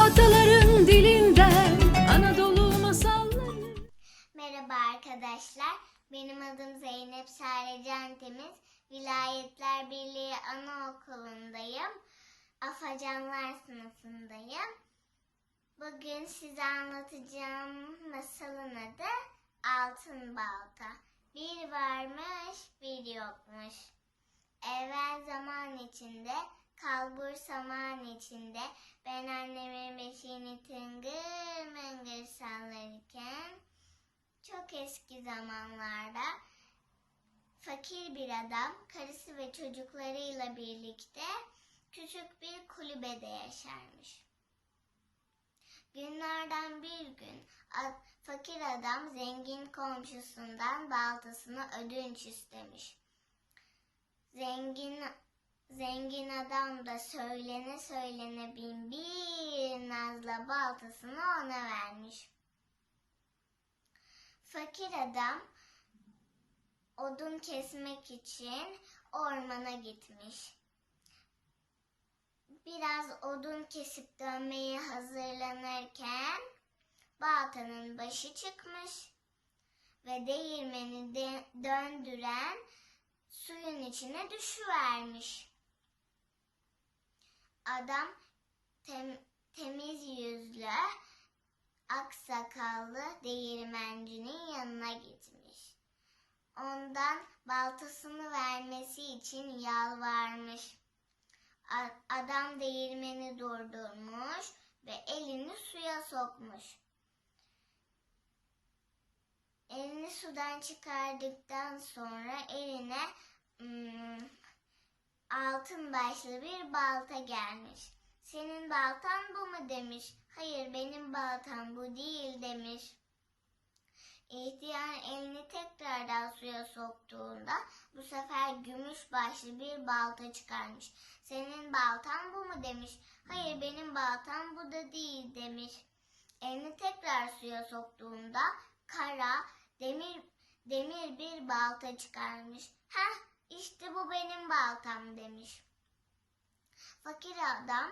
Ataların dilinden Anadolu masalları Merhaba arkadaşlar. Benim adım Zeynep Sarecan Temiz. Vilayetler Birliği Anaokulu'ndayım. Afacanlar sınıfındayım. Bugün size anlatacağım masalın adı Altın Balta. Bir varmış, bir yokmuş. Evvel zaman içinde, kalbur saman içinde, ben annemin beşiğini tıngır mıngır sallarken, çok eski zamanlarda fakir bir adam karısı ve çocuklarıyla birlikte küçük bir kulübede yaşarmış. Günlerden bir gün a- fakir adam zengin komşusundan baltasını ödünç istemiş. Zengin zengin adam da söylene söylene bin bir nazla baltasını ona vermiş. Fakir adam odun kesmek için ormana gitmiş. Biraz odun kesip dönmeye hazırlanırken baltanın başı çıkmış ve değirmeni de- döndüren suyun içine düşüvermiş. Adam tem- temiz yüzlü, aksakallı değirmencinin yanına gitmiş. Ondan baltasını vermesi için yalvarmış. Adam değirmeni durdurmuş ve elini suya sokmuş. Elini sudan çıkardıktan sonra eline hmm, altın başlı bir balta gelmiş. Senin baltan bu mu demiş. Hayır benim baltam bu değil demiş. İhtiyar elini tekrardan suya soktuğunda bu sefer gümüş başlı bir balta çıkarmış. Senin baltan bu mu demiş. Hayır benim baltam bu da değil demiş. Elini tekrar suya soktuğunda kara demir demir bir balta çıkarmış. Heh işte bu benim baltam demiş. Fakir adam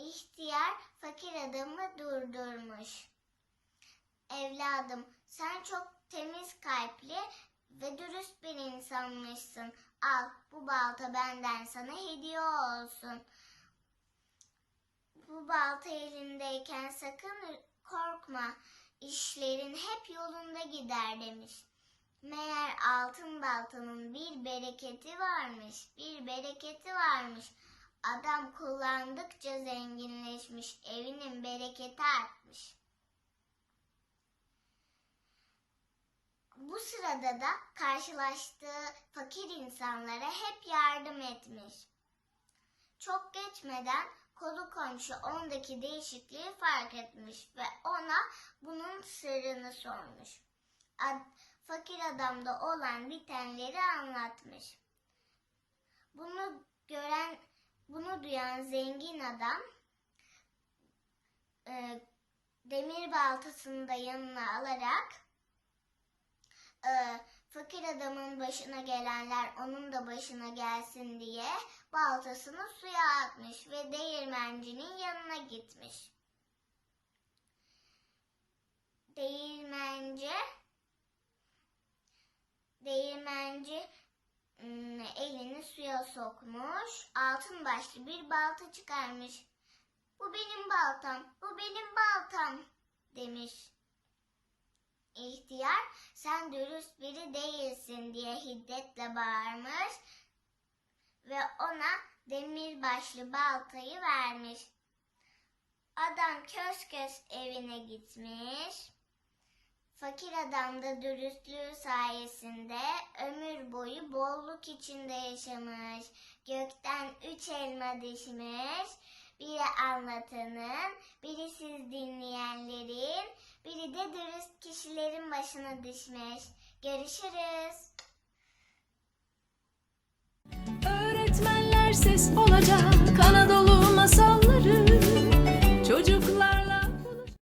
İhtiyar fakir adamı durdurmuş. Evladım sen çok temiz kalpli ve dürüst bir insanmışsın. Al bu balta benden sana hediye olsun. Bu balta elindeyken sakın korkma. İşlerin hep yolunda gider demiş. Meğer altın baltanın bir bereketi varmış, bir bereketi varmış. Adam kullandıkça zenginleşmiş, evinin bereketi artmış. Bu sırada da karşılaştığı fakir insanlara hep yardım etmiş. Çok geçmeden kolu komşu ondaki değişikliği fark etmiş ve ona bunun sırrını sormuş. Ad- fakir adamda olan bitenleri anlatmış. Bunu gören, bunu duyan zengin adam e, demir baltasını da yanına alarak e, fakir adamın başına gelenler onun da başına gelsin diye baltasını suya atmış ve değirmencinin yanına gitmiş. Değirmenci Değirmenci ım, elini suya sokmuş, altın başlı bir balta çıkarmış. Bu benim baltam, bu benim baltam demiş. İhtiyar sen dürüst biri değilsin diye hiddetle bağırmış ve ona demir başlı baltayı vermiş. Adam kös kös evine gitmiş. Fakir adam da dürüstlüğü sayesinde ömür boyu bolluk içinde yaşamış. Gökten üç elma düşmüş. Biri anlatanın, biri siz dinleyenlerin, biri de dürüst kişilerin başına düşmüş. Görüşürüz.